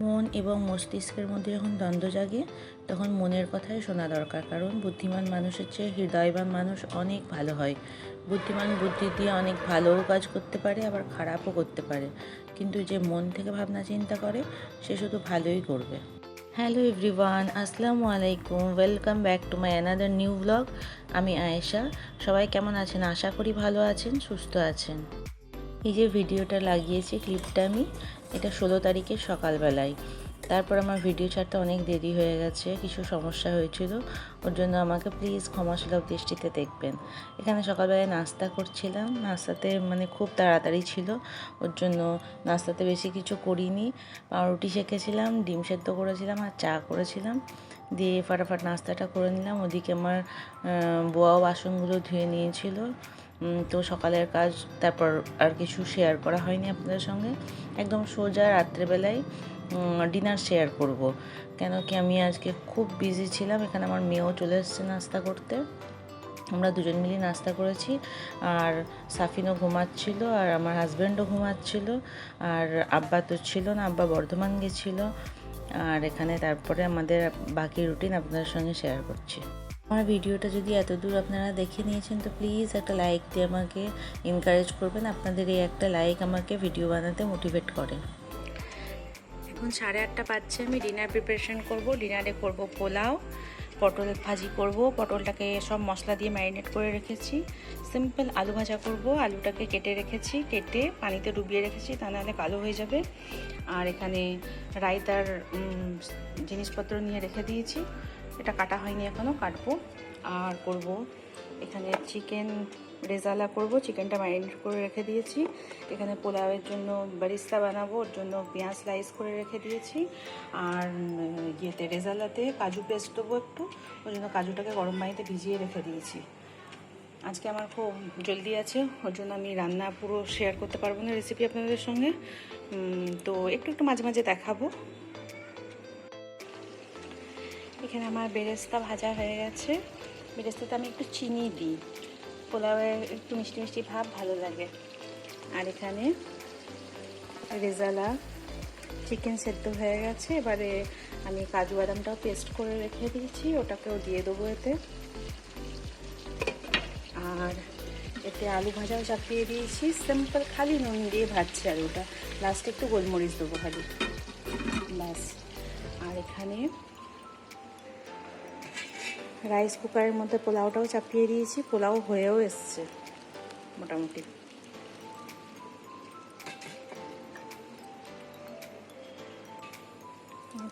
মন এবং মস্তিষ্কের মধ্যে যখন দ্বন্দ্ব জাগে, তখন মনের কথাই শোনা দরকার। কারণ বুদ্ধিমান মানুষের চেয়ে হৃদয়বান মানুষ অনেক ভালো হয়। বুদ্ধিমান বুদ্ধি দিয়ে অনেক ভালোও কাজ করতে পারে, আবার খারাপও করতে পারে। কিন্তু যে মন থেকে ভাবনা চিন্তা করে, সে শুধু ভালোই করবে। হ্যালো এভরিওয়ান, আসসালামু আলাইকুম। Welcome back to my another new blog. আমি আয়েশা। সবাই কেমন আছেন? আশা করি ভালো আছেন, সুস্থ আছেন। এই যে ভিডিওটা লাগিয়েছি ক্লিপটা আমি এটা ষোলো তারিখের সকালবেলায়। তারপর আমার ভিডিও ছাড়তে অনেক দেরি হয়ে গেছে, কিছু সমস্যা হয়েছিল, ওর জন্য আমাকে প্লিজ ক্ষমাসুলভ দৃষ্টিতে দেখবেন। এখানে সকালবেলায় নাস্তা করছিলাম, নাস্তাতে মানে খুব তাড়াতাড়ি ছিল, ওর জন্য নাস্তাতে বেশি কিছু করিনি। পাউরুটি শেখেছিলাম ডিম সেদ্ধ করেছিলাম আর চা করেছিলাম। দিয়ে ফাটাফাট নাস্তাটা করে নিলাম, ওদিকে আমার বোয়াও বাসনগুলো ধুয়ে নিয়েছিল। তো সকালের কাজ, তারপর আর কিছু শেয়ার করা হয়নি আপনাদের সঙ্গে। একদম সোজা রাত্রেবেলায় ডিনার শেয়ার করব। কেন কি আমি আজকে খুব বিজি ছিলাম, এখানে আমার মেয়েও চলে এসেছে নাস্তা করতে। আমরা দুজন মিলে নাস্তা করেছি, আর সাফিনও ঘুমাচ্ছিল, আর আমার হাজব্যান্ডও ঘুমাচ্ছিল, আর আব্বা তো ছিল না, আব্বা বর্ধমান গেছিল। আর এখানে তারপরে আমাদের বাকি রুটিন আপনাদের সঙ্গে শেয়ার করছি। আমার ভিডিওটা যদি এত দূর আপনারা দেখে নিয়েছেন, তো প্লিজ একটা লাইক দিয়ে আমাকে এনকারেজ করবেন। আপনাদের এই একটা লাইক আমাকে ভিডিও বানাতে মোটিভেট করে। এখন সাড়ে আটটা পাচ্ছে আমি ডিনার প্রিপারেশন করব ডিনারে করব পোলাও, পটল ভাজি করব, পটলটাকে সব মশলা দিয়ে ম্যারিনেট করে রেখেছি সিম্পল আলু ভাজা করব, আলুটাকে কেটে রেখেছি, কেটে পানিতে ডুবিয়ে রেখেছি, তা নাহলে কালো হয়ে যাবে। আর এখানে রায়তার জিনিসপত্র নিয়ে রেখে দিয়েছি, এটা কাটা হয়নি এখনও কাটবো। আর করব এখানে চিকেন রেজালা করব, চিকেনটা ম্যারিনেট করে রেখে দিয়েছি। এখানে পোলাওয়ের জন্য বারিস্তা বানাবো, ওর জন্য পেঁয়াজ স্লাইস করে রেখে দিয়েছি। আর ইয়েতে রেজালাতে কাজু পেস্ট দেবো একটু ওই জন্য কাজুটাকে গরম পানিতে ভিজিয়ে রেখে দিয়েছি। আজকে আমার খুব জলদি আছে, ওর জন্য আমি রান্না পুরো শেয়ার করতে পারব না রেসিপি আপনাদের সঙ্গে। তো একটু একটু মাঝে মাঝে দেখাবো। এখানে আমার বেরেস্তা ভাজা হয়ে গেছে। বেরেস্তাতে আমি একটু চিনি দিই। পোলাওয়ের একটু মিষ্টি মিষ্টি ভাব ভালো লাগে। আর এখানে রেজালা চিকেন সেদ্ধ হয়ে গেছে। এবারে আমি কাজু বাদামটাও পেস্ট করে রেখে দিয়েছি, ওটাকেও দিয়ে দেবো এতে। আর এতে আলু ভাজাও চাপিয়ে দিয়েছি। সিম্পল খালি নুন দিয়ে ভাজছি আলুটা লাস্টে একটু গোলমরিচ দেবো খালি। ব্যাস। আর এখানে রাইস কুকারের মধ্যে পোলাওটাও চাপিয়ে দিয়েছি, পোলাও হয়েও এসছে, মোটামুটি।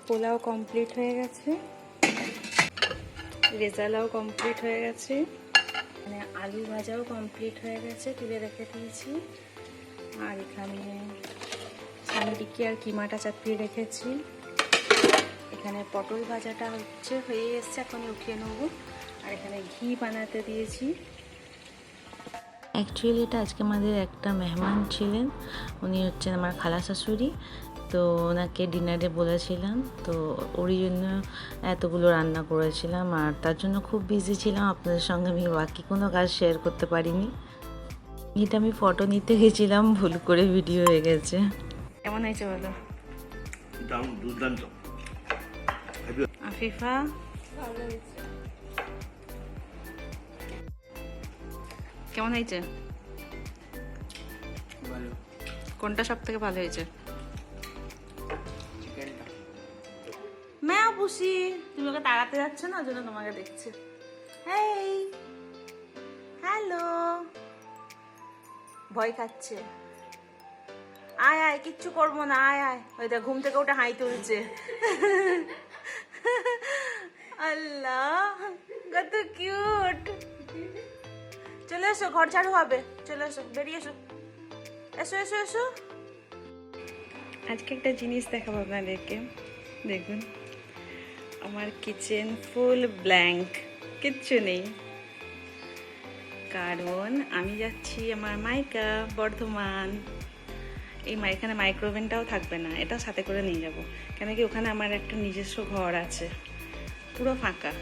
পোলাও কমপ্লিট হয়ে গেছে। রেজালাও কমপ্লিট হয়ে গেছে। মানে আলু ভাজাও কমপ্লিট হয়ে গেছে, তুলে রেখে দিয়েছি। আর এখানে চামিটিকি আর কিমাটা চাপিয়ে রেখেছি। এখানে পটল ভাজাটা হচ্ছে হয়ে এসছে এখন উঠিয়ে নেব। আর এখানে ঘি বানাতে দিয়েছি। অ্যাকচুয়ালি এটা আজকে আমাদের একটা মেহমান ছিলেন। উনি হচ্ছেন আমার খালা শাশুড়ি। তো ওনাকে ডিনারে বলেছিলাম। তো ওরই জন্য এতগুলো রান্না করেছিলাম। আর তার জন্য খুব বিজি ছিলাম। আপনাদের সঙ্গে আমি বাকি কোনো কাজ শেয়ার করতে পারিনি। এটা আমি ফটো নিতে গেছিলাম। ভুল করে ভিডিও হয়ে গেছে। কেমন হয়েছে বলো? দুর্দান্ত। আফিফা? কেমন হয়েছে? কোনটা সব থেকে ভালো হয়েছে? ম্যাও পুষি তুমি ওকে তাড়াতে যাচ্ছ না ওই জন্য তোমাকে দেখছে। হেই। হ্যালো। ভয় খাচ্ছে। আয় আয় কিচ্ছু করব না আয় আয়। ওই দেখ ঘুম থেকে ওটা হাই তুলছে আল্লাহ, কত কিউট চলে এসো, ঘর ঝাড়ু হবে। চলে এসো, বেরিয়ে এসো। এসো এসো এসো। আজকে একটা জিনিস দেখাবো আপনাদেরকে। দেখুন, আমার কিচেন ফুল ব্ল্যাঙ্ক কিচ্ছু নেই। কারণ আমি যাচ্ছি আমার মাইকা, বর্ধমান। এই এখানে মাইক্রোওভেনটাও থাকবে না এটা সাথে করে নিয়ে যাব। কেন কি ওখানে আমার একটা নিজস্ব ঘর আছে, পুরো ফাঁকা।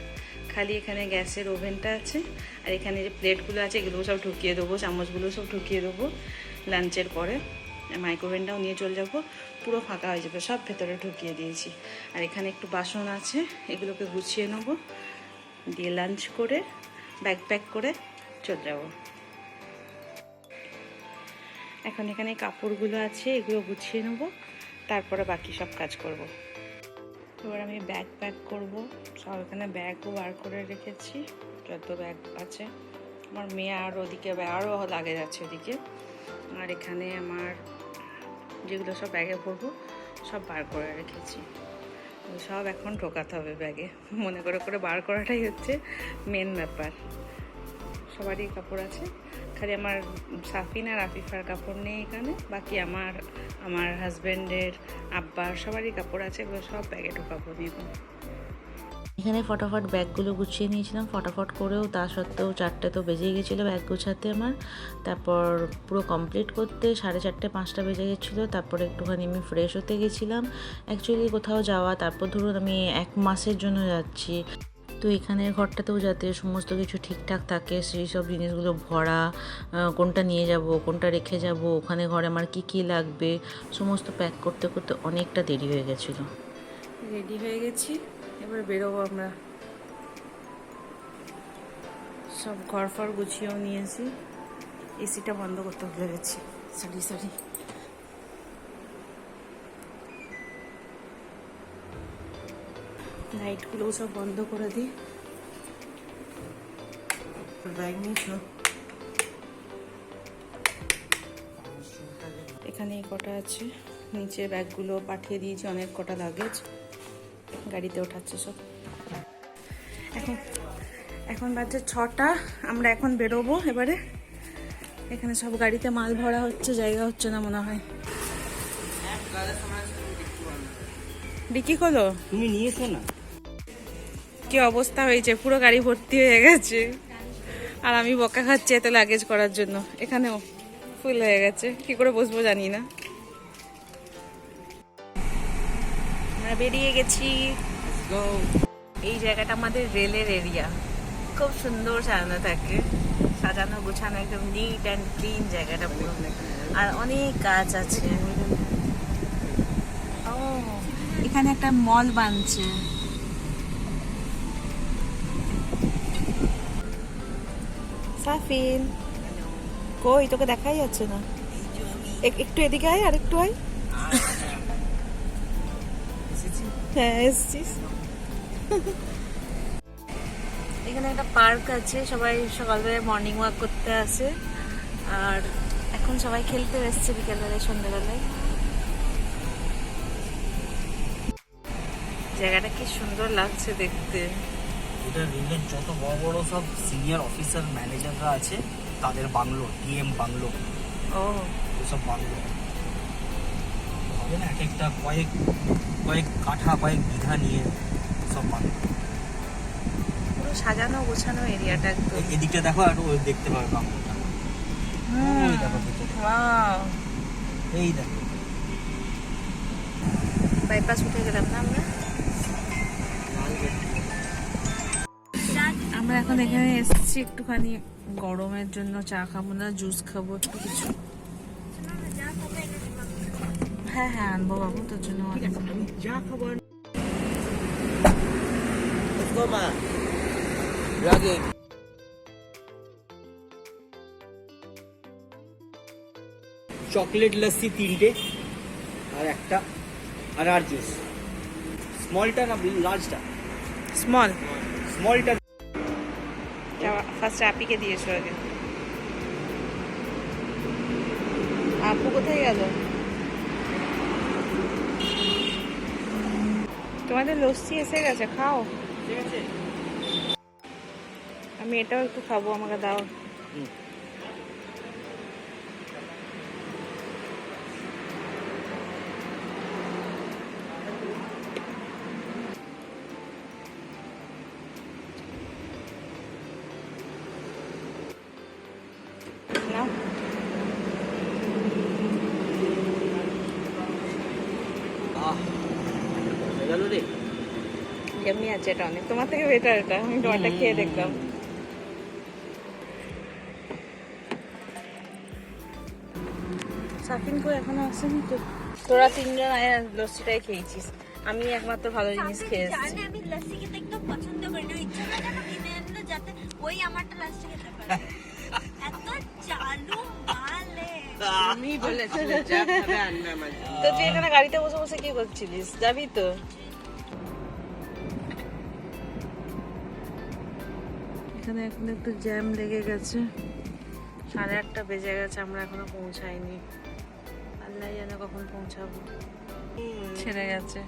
খালি এখানে গ্যাসের ওভেনটা আছে, আর এখানে যে প্লেটগুলো আছে এগুলো সব ঢুকিয়ে দেবো, চামচগুলো সব ঢুকিয়ে দেবো লাঞ্চের পরে। মাইক্রোওভেনটাও নিয়ে চলে যাব, পুরো ফাঁকা হয়ে যাবে, সব ভেতরে ঢুকিয়ে দিয়েছি। আর এখানে একটু বাসন আছে, এগুলোকে গুছিয়ে নেব, দিয়ে লাঞ্চ করে ব্যাগ প্যাক করে চলে যাব। এখন এখানে কাপড়গুলো আছে, এগুলো গুছিয়ে নেব, তারপরে বাকি সব কাজ করব। এবার আমি ব্যাগ প্যাক করব। সব এখানে ব্যাগও বার করে রেখেছি, যত ব্যাগ আছে। আমার মেয়ে আর ওদিকে আরও লাগে যাচ্ছে ওদিকে। আর এখানে আমার যেগুলো সব ব্যাগে ভরবো, সব বার করে রেখেছি। সব এখন ঢোকাতে হবে ব্যাগে। মনে করে করে বার করাটাই হচ্ছে মেন ব্যাপার। সবারই কাপড় আছে। খালি আমার সাফিন আর আফিফার কাপড় নেই এখানে। বাকি আমার আমার হাজব্যান্ডের আব্বার সবারই কাপড় আছে। এগুলো সব ব্যাগে ঢোকাবো নিয়ে এখানে ফটাফট ব্যাগগুলো গুছিয়ে নিয়েছিলাম। ফটাফট করেও তা সত্ত্বেও চারটে তো বেজে গেছিল ব্যাগ গুছাতে আমার। তারপর পুরো কমপ্লিট করতে সাড়ে চারটে, পাঁচটা বেজে গেছিল। তারপরে একটুখানি আমি ফ্রেশ হতে গেছিলাম। অ্যাকচুয়ালি কোথাও যাওয়া, তারপর ধরুন আমি এক মাসের জন্য যাচ্ছি। তো এখানে ঘরটাতেও যাতে সমস্ত কিছু ঠিকঠাক থাকে, সেই সব জিনিসগুলো ভরা কোনটা নিয়ে যাব, কোনটা রেখে যাব, ওখানে ঘরে আমার কি কি লাগবে, সমস্ত প্যাক করতে করতে অনেকটা দেরি হয়ে গেছিল। রেডি হয়ে গেছি, এবার বেরোবো আমরা। সব ঘর ফর গুছিয়েও নিয়েছি, এসিটা বন্ধ করতে ভুলে গেছি। সরি সরি লাইটগুলোও সব বন্ধ করে দিই। নিয়েছো? এখানে কটা আছে। নিচে ব্যাগগুলো পাঠিয়ে দিয়েছি অনেক কটা লাগেজ গাড়িতে ওঠাচ্ছে সব। এখন এখন বাজে ছটা আমরা এখন বেরোবো এবারে। এখানে সব গাড়িতে মাল ভরা হচ্ছে জায়গা হচ্ছে না মনে হয়। বিক্রি করল? তুমি নিয়েছো না? কি অবস্থা হয়েছে? পুরো গাড়ি ভর্তি হয়ে গেছে। আর আমি বকা খাচ্ছি এত লাগেজ করার জন্য। এখানেও ফুল হয়ে গেছে। কি করে বসবো জানি না। আমরা বেরিয়ে গেছি। এই জায়গাটা আমাদের রেলের এরিয়া খুব সুন্দর সাজানো থাকে। সাজানো গোছানো একদম নিট অ্যান্ড ক্লিন জায়গাটা পুরো। আর অনেক গাছ আছে। ও এখানে একটা মল বানছে। সাফিন কই, তোকে দেখাই যাচ্ছে না। একটু এদিকে আয় আর একটু আয়। হ্যাঁ এখানে একটা পার্ক আছে, সবাই সকালবেলায় মর্নিং ওয়াক করতে আসে। আর এখন সবাই খেলতে এসছে বিকেলবেলায়, সন্ধ্যাবেলায়। জায়গাটা কি সুন্দর লাগছে দেখতে। এটা রেলের যত বড় বড় সব সিনিয়র অফিসার ম্যানেজাররা আছে তাদের বাংলো ডিএম বাংলো। ও। এসব বাংলো। হবে না এক একটা কয়েক কয়েক কাঠা কয়েক বিঘা নিয়ে সব বাংলো। পুরো সাজানো গোছানো এরিয়াটা একদম। এদিকটা দেখো আর ওই দেখতে পাবে বাংলোটা। ওই দেখো। এই দেখো। বাইপাস উঠে গেলাম না আমরা? আমরা এখন এখানে এসেছি একটুখানি গরমের জন্য চা খাব না জুস খাব একটু কিছু। হ্যাঁ হ্যাঁ আনব বাবু তোর জন্য যা চকলেট লস্যি তিনটে আর একটা আর জুস। স্মলটা না লার্জটা স্মল স্মলটা ফার্স্ট আপিকে দিয়েছ আগে। আপু কোথায় গেল? তোমাদের লস্যি এসে গেছে খাও। ঠিক আছে। আমি এটাও একটু খাব আমাকে দাও। গেল রে। এমনি আছে এটা অনেক। তোমার থেকে বেটার এটা। আমি খেয়ে দেখলাম। সাকিন কো এখনও আসেনি তো? তোরা তিনজন আয় লস্যিটাই খেয়েছিস। আমি একমাত্র ভালো জিনিস খেয়েছি জানে আমি লস্যি খেতে একদম পছন্দ করি না। ইচ্ছা করে যেন কিনে আনলো যাতে ওই আমারটা লাস্টে খেতে পারে। আমি বলেছি তো তুই এখানে গাড়িতে বসে বসে কি করছিলিস? যাবি তো। এখানে এখন একটু জ্যাম লেগে গেছে। সাড়ে আটটা বেজে গেছে আমরা এখনও পৌঁছাইনি। আল্লাহ জানে কখন পৌঁছাবো। ছেড়ে গেছে।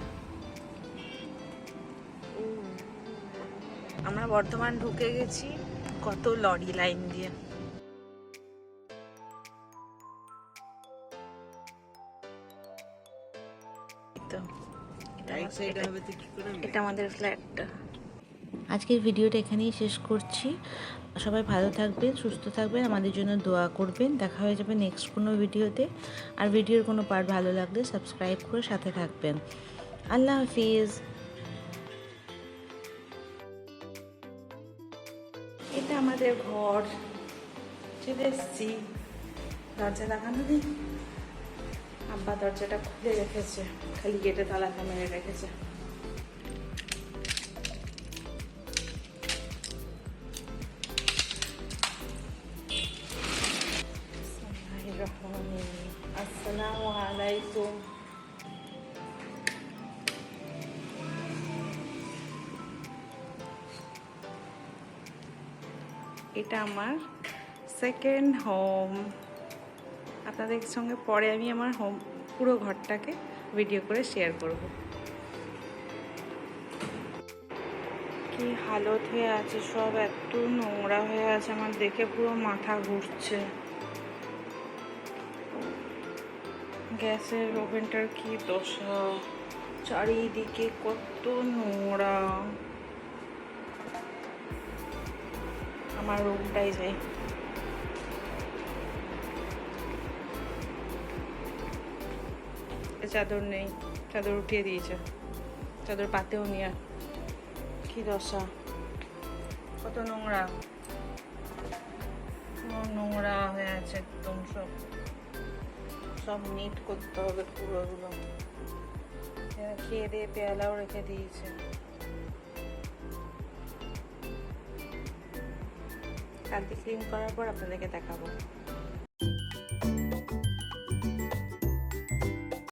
আমরা বর্ধমান ঢুকে গেছি কত লরি লাইন দিয়ে। তো এটা আমাদের- এটা- এটা আমাদের ফ্ল্যাটটা আজকের ভিডিওটা এখানেই শেষ করছি। সবাই ভালো থাকবেন সুস্থ থাকবেন আমাদের জন্য দোয়া করবেন। দেখা হয়ে যাবে নেক্সট কোনো ভিডিওতে। আর ভিডিওর কোনো পার্ট ভালো লাগলে সাবস্ক্রাইব করে সাথে থাকবেন। আল্লাহ হাফিজ। এটা আমাদের ঘর। চলে এসছি। দরজা লাগানো নেই। আব্বা দরজাটা খুলে রেখেছে, খালি গেটে তালাটা মেরে রেখেছে। আসসালামু আলাইকুম। এটা আমার সেকেন্ড হোম আপনাদের সঙ্গে পরে আমি আমার হোম পুরো ঘরটাকে ভিডিও করে শেয়ার করব। কি হালত হয়ে আছে সব, এত নোংরা হয়ে আছে আমার, দেখে পুরো মাথা ঘুরছে। গ্যাসের ওভেনটার কি দশা, চারিদিকে কত নোংরা। আমার রুমটাই যাই। চাদর নেই, চাদর উঠিয়ে দিয়েছে। চাদর পাতেও নিয়ে কি দশা। কত নোংরা। নোংরা হয়ে আছে একদম সব। সব নিট করতে হবে পুরো এগুলো খেয়ে দিয়ে পেয়ালাও রেখে দিয়েছে। কালকে ক্লিন করার পর আপনাদেরকে দেখাবো।